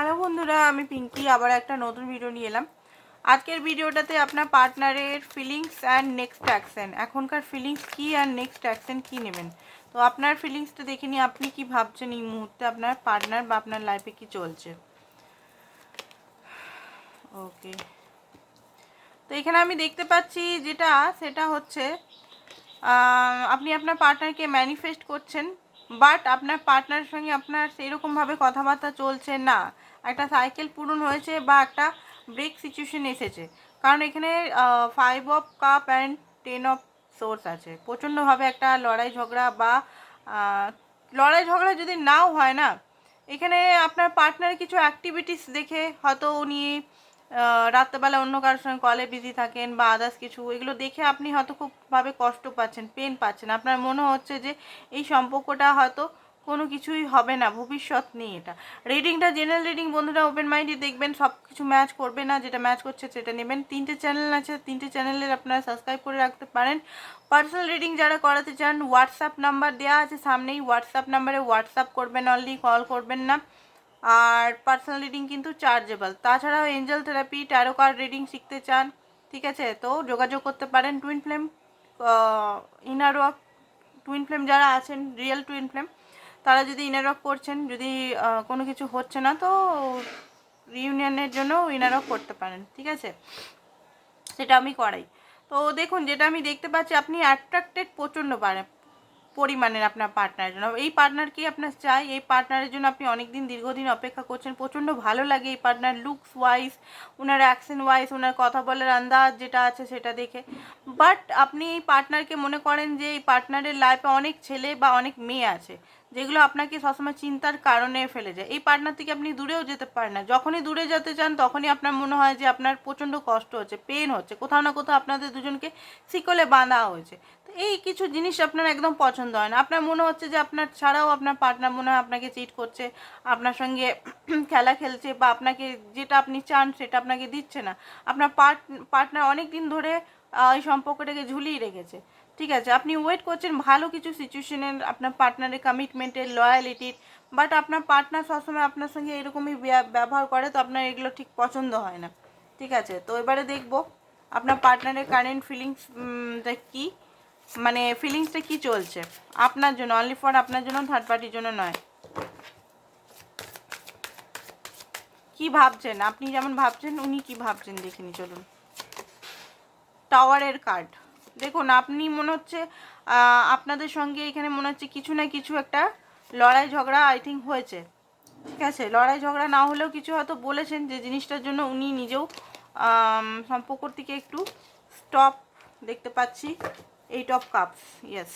Hello বন্ধুরা, আমি পিঙ্কি, আবার একটা নতুন ভিডিও নিয়ে এলাম। আজকের ভিডিওটাতে আপনার পার্টনারের ফিলিংস অ্যান্ড নেক্সট অ্যাকশন এখনকার ফিলিংস কি আর নেক্সট অ্যাকশন কি নেবেন? তো আপনার ফিলিংসটা দেখে নিয়ে আপনি কি ভাবছেন এই মুহূর্তে আপনার পার্টনার বা আপনার লাইফে কি চলছে? ওকে তো এখানে আমি দেখতে পাচ্ছি যেটা, সেটা হচ্ছে আপনি আপনার পার্টনারকে ম্যানিফেস্ট করছেন বাট আপনার পার্টনারের সঙ্গে আপনার সেরকমভাবে কথাবার্তা চলছে না। একটা সাইকেল পূরণ হয়েছে বা একটা ব্রেক সিচুয়েশন এসেছে। কারণ এখানে five of cups and ten of swords আছে। প্রচণ্ডভাবে একটা লড়াই ঝগড়া বা লড়াই ঝগড়া যদি নাও হয় না, এখানে আপনার পার্টনার কিছু অ্যাক্টিভিটিস দেখে হয়তো উনি রাত্রেবেলা অন্য কারোর সঙ্গে কলে বিজি থাকেন বা আদার্স কিছু, এগুলো দেখে আপনি হয়তো খুবভাবে কষ্ট পাচ্ছেন পেন পাচ্ছেন। আপনার মনে হচ্ছে যে এই সম্পর্কটা হয়তো কোনো কিছুই হবে না, ভবিষ্যৎ নেই এটা। রিডিংটা জেনারেল রিডিং বন্ধুরা ওপেন মাইন্ডে দেখবেন সব কিছু ম্যাচ করবে না, যেটা ম্যাচ করছে সেটা নেবেন। তিনটে চ্যানেল আছে, তিনটে চ্যানেলের আপনারা সাবস্ক্রাইব করে রাখতে পারেন। পার্সোনাল রিডিং যারা করাতে চান হোয়াটসঅ্যাপ নাম্বার দেওয়া আছে সামনেই হোয়াটসঅ্যাপ নাম্বারে হোয়াটসঅ্যাপ করবেন অনলি কল করবেন না। আর পার্সোনাল রিডিং কিন্তু চার্জেবল তাছাড়াও angel therapy tarot card reading শিখতে চান, ঠিক আছে? তো যোগাযোগ করতে পারেন twin flame inner work twin flame যারা আছেন রিয়েল টুইন ফ্লেম তারা যদি ইনার ওয়ার্ক করছেন, যদি কোনো কিছু হচ্ছে না, তো রিউনিয়নের জন্য ইনার ওয়ার্ক করতে পারেন, ঠিক আছে? সেটা আমি করাই। তো দেখুন, যেটা আমি দেখতে পাচ্ছি, আপনি অ্যাট্রাক্টেড প্রচণ্ড পারে, পরিমাণের আপনার পার্টনারের জন্য। এই পার্টনার কি আপনার চাই? এই পার্টনারের জন্য আপনি অনেক দিন দীর্ঘদিন অপেক্ষা করছেন, প্রচণ্ড ভালো লাগে এই পার্টনার লুকস ওয়াইজ ওনার অ্যাকশন ওয়াইজ ওনার কথা বলার আন্দাজ যেটা আছে সেটা দেখে। বাট আপনি এই পার্টনারকে মনে করেন যে, এই পার্টনারের লাইফে অনেক ছেলে বা অনেক মেয়ে আছে। যেগুলো আপনাকে সবসময় চিন্তার কারণে ফেলে যায়। এই পার্টনার থেকে আপনি দূরেও যেতে পারেন না। যখনই দূরে যেতে চান, তখনই আপনার মনে হয় যে আপনার প্রচণ্ড কষ্ট হচ্ছে পেন হচ্ছে। কোথাও না কোথাও আপনাদের দুজনকে শিকলে বাঁধা হয়েছে। তো এই কিছু জিনিস আপনার একদম পছন্দ হয় না। আপনার মনে হচ্ছে যে আপনার ছাড়াও আপনার পার্টনার মনে হয় আপনাকে চিট করছে, আপনার সঙ্গে খেলা খেলছে বা আপনাকে যেটা আপনি চান সেটা আপনাকে দিচ্ছে না। আপনার পার্ট, পার্টনার অনেক দিন ধরে এই সম্পর্কটাকে ঝুলিয়ে রেখেছে। ঠিক আছে, আপনি ওয়েট করছেন, ভালো কিছু সিচুয়েশনের আপনার পার্টনারের কমিটমেন্টের লয়ালিটির বাট আপনার পার্টনার সবসময় আপনার সঙ্গে এরকমই ব্যা- ব্যবহার করে, তো আপনার এগুলো ঠিক পছন্দ হয় না। ঠিক আছে, তো এবারে দেখব আপনার পার্টনারের কারেন্ট ফিলিংস কি? মানে ফিলিংসটা কি চলছে? আপনার জন্য অনলি ফর আপনার জন্য থার্ড পার্টির জন্য নয়। কি ভাবছেন? আপনি যেমন ভাবছেন, উনি কি ভাবছেন? দেখিনি চলুন। টাওয়ারের কার্ড দেখুন, আপনি মনে হচ্ছে আপনাদের সঙ্গে এখানে মনে হচ্ছে কিছু না কিছু একটা লড়াই ঝগড়া আই থিঙ্ক হয়েছে। ঠিক আছে? লড়াই ঝগড়া না হলেও কিছু হয়তো বলেছেন যে জিনিসটার জন্য উনি নিজেও সম্পর্কর থেকে একটু স্টপ দেখতে পাচ্ছি। এইট অফ কাপস ইয়েস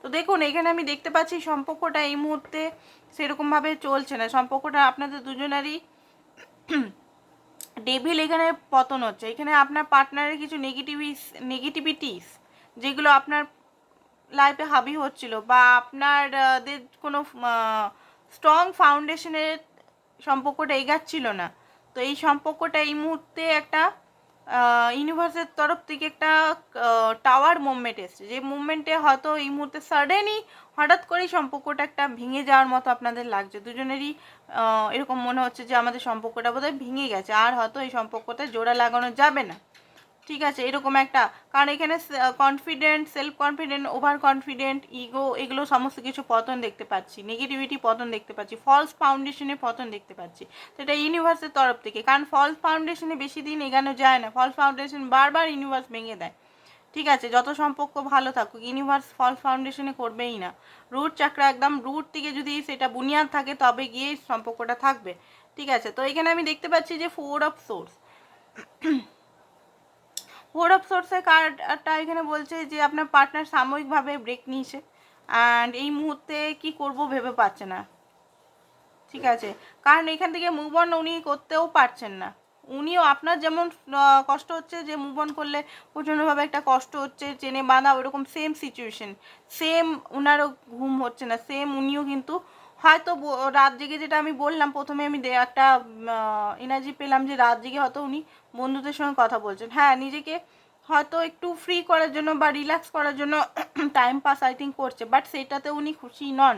তো দেখুন, এখানে আমি দেখতে পাচ্ছি সম্পর্কটা এই মুহূর্তে সেরকমভাবে চলছে না। সম্পর্কটা আপনাদের দুজনেরই ডেভিল এখানে পতন হচ্ছে। এখানে আপনার পার্টনারের কিছু নেগেটিভিস নেগেটিভিটিস যেগুলো আপনার লাইফে হাবি হচ্ছিল বা আপনারদের কোনো স্ট্রং ফাউন্ডেশনের সম্পর্কটা এগাচ্ছিল না। তো এই সম্পর্কটা এই মুহূর্তে একটা ইউনিভার্সের তরফ থেকে একটা টাওয়ার মুভমেন্ট এসছে। যে মুভমেন্টে হয়তো এই মুহূর্তে সাডেনই হঠাৎ করেই সম্পর্কটা একটা ভেঙে যাওয়ার মতো আপনাদের লাগছে। দুজনেরই এরকম মনে হচ্ছে যে আমাদের সম্পর্কটা বোধহয় ভেঙে গেছে। আর হয়তো এই সম্পর্কটা জোড়া লাগানো যাবে না। ঠিক আছে, এরকম একটা। কারণ এখানে confident self confident over confident ego এগুলো সমস্ত কিছু পতন দেখতে পাচ্ছি। নেগেটিভিটি পতন দেখতে পাচ্ছি। ফলস ফাউন্ডেশনে পতন দেখতে পাচ্ছি। সেটা ইউনিভার্সের তরফ থেকে। কারণ ফলস ফাউন্ডেশনে বেশি দিন এগানো যায় না। ফলস ফাউন্ডেশন বারবার ইউনিভার্স ভেঙে দেয়। ঠিক আছে, যত সম্পর্ক ভালো থাকুক ইউনিভার্স ফলস ফাউন্ডেশনে করবেই না। রুট চাকরা একদম রুট থেকে যদি সেটা বুনিয়াদ থাকে, তবে গিয়ে সম্পর্কটা থাকবে। ঠিক আছে, তো এখানে আমি দেখতে পাচ্ছি যে four of swords four of সোর্সের কার্ডটা এখানে বলছে যে আপনার পার্টনার সাময়িকভাবে ব্রেক নিয়েছে। অ্যান্ড এই মুহূর্তে কি করব ভেবে পাচ্ছে না। ঠিক আছে? কারণ এখান থেকে মুভ অন উনি করতেও পারছেন না। উনিও আপনার যেমন কষ্ট হচ্ছে যে মুভ অন করলে প্রচণ্ডভাবে একটা কষ্ট হচ্ছে, চেনে বাঁধা ওরকম সেম সিচুয়েশন সেম উনারও ঘুম হচ্ছে না। সেম উনিও কিন্তু হয়তো রাত জেগে যেটা আমি বললাম, প্রথমে আমি একটা এনার্জি পেলাম যে রাত জেগে হয়তো উনি বন্ধুদের সঙ্গে কথা বলছেন। হ্যাঁ নিজেকে হয়তো একটু ফ্রি করার জন্য বা রিল্যাক্স করার জন্য টাইম পাস আই থিঙ্ক করছে বাট সেটাতে উনি খুশি নন।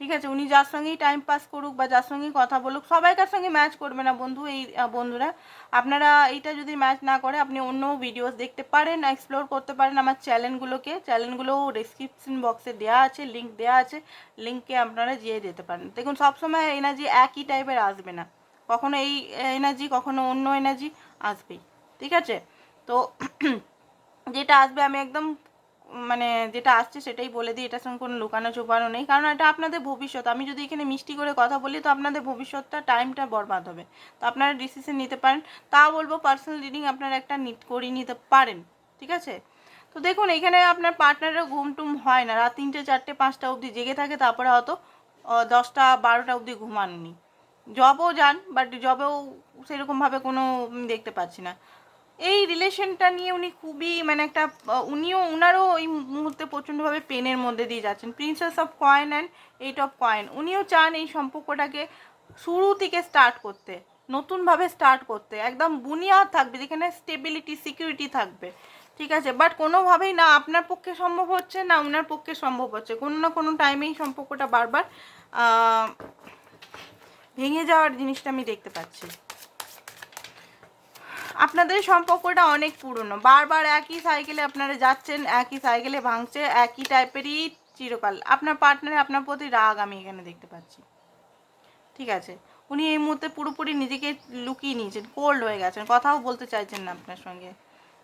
ঠিক আছে? উনি যার সঙ্গেই টাইম পাস করুক বা যার সঙ্গেই কথা বলুক, সবাইকার সঙ্গে ম্যাচ করবে না বন্ধু এই বন্ধুরা। আপনারা এইটা যদি ম্যাচ না করে, আপনি অন্য ভিডিওস দেখতে পারেন এক্সপ্লোর করতে পারেন আমার চ্যানেলগুলোকে চ্যানেলগুলো ডিসক্রিপশন বক্সে দেওয়া আছে লিঙ্ক দেওয়া আছে। লিঙ্কে আপনারা যেয়ে যেতে পারেন। দেখুন, সবসময় এনার্জি একই টাইপের আসবে না। কখনো এই এনার্জি কখনো অন্য এনার্জি আসবেই। ঠিক আছে? তো যেটা আসবে আমি একদম মানে যেটা আসছে সেটাই বলে দিই, এটার সঙ্গে কোনো লুকানো চুপানো নেই। কারণ এটা আপনাদের ভবিষ্যৎ। আমি যদি এখানে মিষ্টি করে কথা বলি, তো আপনাদের ভবিষ্যৎটা, টাইমটা বরবাদ হবে। তো আপনারা ডিসিশন নিতে পারেন। তা বলব পার্সোনাল রিডিং আপনারা একটা নিট করিয়ে নিতে পারেন। ঠিক আছে? তো দেখুন, এখানে আপনার পার্টনারের ঘুম টুম হয় না। রাত তিনটে, চারটে, পাঁচটা অবধি জেগে থাকে, তারপরে হয়তো দশটা, বারোটা অবধি ঘুমাননি। জবও যান বাট জবেও সেরকমভাবে কোনো দেখতে পাচ্ছি না। এই রিলেশনটা নিয়ে উনি খুবই মানে একটা উনিও, উনারও এই মুহূর্তে প্রচণ্ডভাবে পেনের মধ্যে দিয়ে যাচ্ছেন। Princess of coins and eight of coins উনিও চান এই সম্পর্কটাকে শুরু থেকে স্টার্ট করতে, নতুনভাবে স্টার্ট করতে। একদম বুনিয়াদ থাকবে, যেখানে স্টেবিলিটি সিকিউরিটি থাকবে। ঠিক আছে? বাট কোনোভাবেই না, আপনার পক্ষে সম্ভব হচ্ছে না ওনার পক্ষে সম্ভব হচ্ছে। কোনো না কোনো টাইমেই সম্পর্কটা বারবার ভেঙে যাওয়ার জিনিসটা আমি দেখতে পাচ্ছি। আপনাদের সম্পর্কটা অনেক পুরনো। বারবার একই সাইকেলে আপনারা যাচ্ছেন, একই সাইকেলে ভাঙছে, একই টাইপেরই চিরকাল। আপনার পার্টনারে আপনার প্রতি রাগ আমি এখানে দেখতে পাচ্ছি। ঠিক আছে? উনি এই মুহূর্তে পুরোপুরি নিজেকে লুকিয়ে নিয়েছেন কোল্ড হয়ে গেছেন, কথাও বলতে চাইছেন না আপনার সঙ্গে।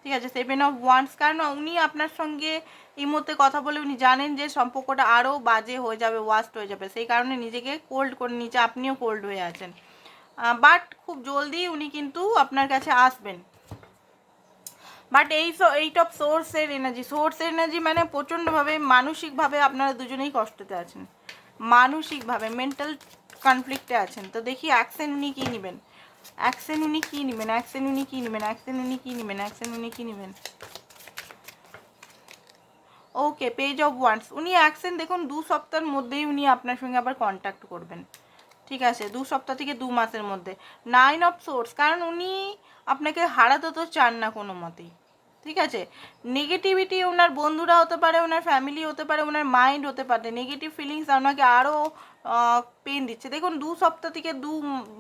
ঠিক আছে? সেভেন অফ ওয়ান্স কারণ উনি আপনার সঙ্গে এই মুহূর্তে কথা বলে উনি জানেন যে সম্পর্কটা আরও বাজে হয়ে যাবে ওয়াস্ট হয়ে যাবে। সেই কারণে নিজেকে কোল্ড করে নিচে আপনিও কোল্ড হয়ে আছেন। বাট খুব জলদি উনি কিন্তু আপনার কাছে আসবেন। বাট এই এইট অফ সোর্সের এনার্জি সোর্সের এনার্জি মানে প্রচণ্ডভাবে, মানসিকভাবে আপনারা দুজনেই কষ্টতে আছেন। মানসিকভাবে মেন্টাল কনফ্লিক্টে আছেন। তো দেখি অ্যাকশন উনি কী নেবেন। অ্যাকশন উনি কী নেবেন অ্যাকশন উনি কী নেবেন অ্যাকশন উনি কী নেবেন অ্যাকশন উনি কী নেবেন। ওকে পেজ অফ ওয়ান্স উনি অ্যাকশন দেখুন, দু সপ্তাহের মধ্যেই উনি আপনার সঙ্গে আবার কন্ট্যাক্ট করবেন। ঠিক আছে, দু সপ্তাহ থেকে দু মাসের মধ্যে। নাইন অফ সোর্স কারণ উনি আপনাকে হারাতে তো চান না কোনো মতেই। ঠিক আছে? নেগেটিভিটি ওনার বন্ধুরা হতে পারে, ওনার ফ্যামিলি হতে পারে, ওনার মাইন্ড হতে পারে। নেগেটিভ ফিলিংস আপনাকে আরও পেন দিচ্ছে। দেখুন, দু সপ্তাহ থেকে দু,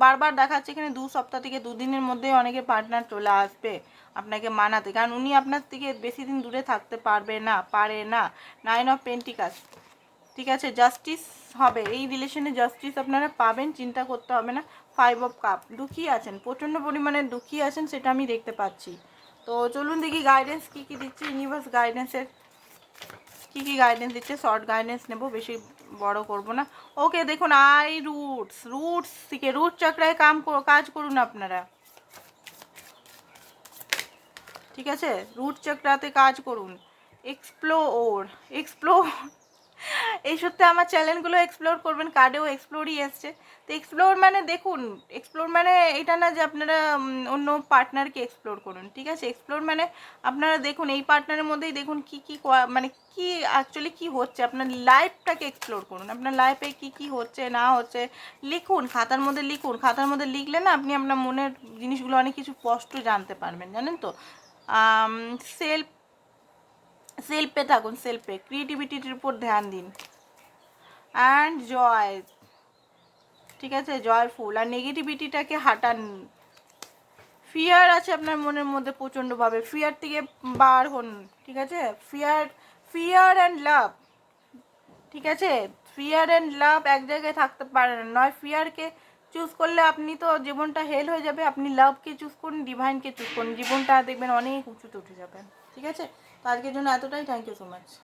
বারবার দেখাচ্ছে এখানে দু সপ্তাহ থেকে দুদিনের মধ্যে অনেকে পার্টনার চলে আসবে আপনাকে মানাতে। কারণ উনি আপনার থেকে বেশি দিন দূরে থাকতে পারবে না, পারে না। নাইন অফ পেন্টিকাস ঠিক আছে জাস্টিস হবে। এই রিলেশনে জাস্টিস আপনারা পাবেন, চিন্তা করতে হবে না। ফাইভ অফ কাপ দুঃখী আছেন, প্রচণ্ড পরিমাণে দুঃখী আছেন, সেটা আমি দেখতে পাচ্ছি। তো চলুন দেখি গাইডেন্স কী কী দিচ্ছে ইউনিভার্স গাইডেন্সের কী কী গাইডেন্স দিচ্ছে শর্ট গাইডেন্স নেব, বেশি বড় করব না। ওকে দেখুন আই রুটস রুটস থেকে রুট চক্রায় কাম কাজ করুন আপনারা। ঠিক আছে? রুট চক্রাতে কাজ করুন। এক্সপ্লোর এক্সপ্লোর এই সত্যি আমার চ্যানেলগুলো এক্সপ্লোর করবেন কার্ডেও এক্সপ্লোরই এসছে। তো এক্সপ্লোর মানে দেখুন এক্সপ্লোর মানে এটা না যে আপনারা অন্য পার্টনারকে এক্সপ্লোর করুন, ঠিক আছে? এক্সপ্লোর মানে আপনারা দেখুন, এই পার্টনারের মধ্যেই দেখুন কি কি মানে কি অ্যাকচুয়ালি কি হচ্ছে, আপনার লাইফটাকে এক্সপ্লোর করুন। আপনার লাইফে কি কি হচ্ছে, না হচ্ছে, লিখুন, খাতার মধ্যে লিখুন। খাতার মধ্যে লিখলে না আপনি আপনার মনের জিনিসগুলো অনেক কিছু স্পষ্ট জানতে পারবেন, জানেন তো? সেলফ সেলফে থাকুন, সেলফে। ক্রিয়েটিভিটির উপর ধ্যান দিন। অ্যান্ড জয় ঠিক আছে? জয়ফুল আর নেগেটিভিটিটাকে হাঁটান। ফিয়ার আছে আপনার মনের মধ্যে প্রচণ্ডভাবে। ফিয়ার থেকে বার হন, ঠিক আছে? ফিয়ার ফিয়ার অ্যান্ড লাভ ঠিক আছে? ফিয়ার অ্যান্ড লাভ এক জায়গায় থাকতে পারেন না। নয় ফিয়ারকে চুজ করলে আপনি তো জীবনটা হেল হয়ে যাবে। আপনি লাভকে চুজ করুন ডিভাইনকে চুজ করুন। জীবনটা দেখবেন অনেক উঁচুতে উঠে যাবে। ঠিক আছে? তো আজকের জন্য এতটাই থ্যাংক ইউ সো মাচ